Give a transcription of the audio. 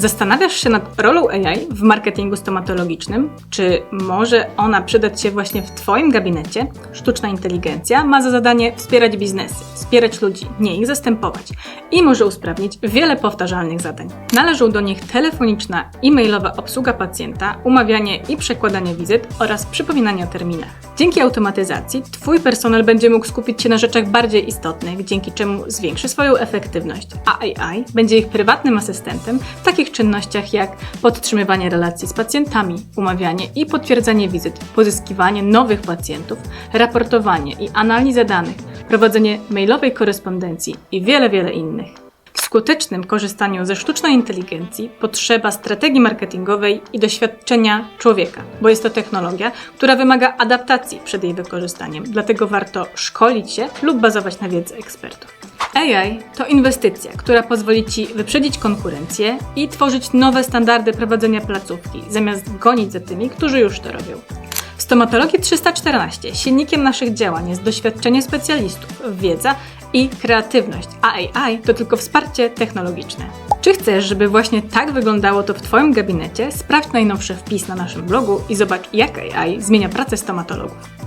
Zastanawiasz się nad rolą AI w marketingu stomatologicznym? Czy może ona przydać się właśnie w Twoim gabinecie? Sztuczna inteligencja ma za zadanie wspierać biznesy, wspierać ludzi, nie ich zastępować i może usprawnić wiele powtarzalnych zadań. Należą do nich telefoniczna i mailowa obsługa pacjenta, umawianie i przekładanie wizyt oraz przypominanie o terminach. Dzięki automatyzacji Twój personel będzie mógł skupić się na rzeczach bardziej istotnych, dzięki czemu zwiększy swoją efektywność, a AI będzie ich prywatnym asystentem w takich czynnościach jak podtrzymywanie relacji z pacjentami, umawianie i potwierdzanie wizyt, pozyskiwanie nowych pacjentów, raportowanie i analizę danych, prowadzenie mailowej korespondencji i wiele, wiele innych. W skutecznym korzystaniu ze sztucznej inteligencji potrzeba strategii marketingowej i doświadczenia człowieka, bo jest to technologia, która wymaga adaptacji przed jej wykorzystaniem, dlatego warto szkolić się lub bazować na wiedzy ekspertów. AI to inwestycja, która pozwoli Ci wyprzedzić konkurencję i tworzyć nowe standardy prowadzenia placówki, zamiast gonić za tymi, którzy już to robią. W stomatologii 314 silnikiem naszych działań jest doświadczenie specjalistów, wiedza i kreatywność, a AI to tylko wsparcie technologiczne. Czy chcesz, żeby właśnie tak wyglądało to w Twoim gabinecie? Sprawdź najnowszy wpis na naszym blogu i zobacz, jak AI zmienia pracę stomatologów.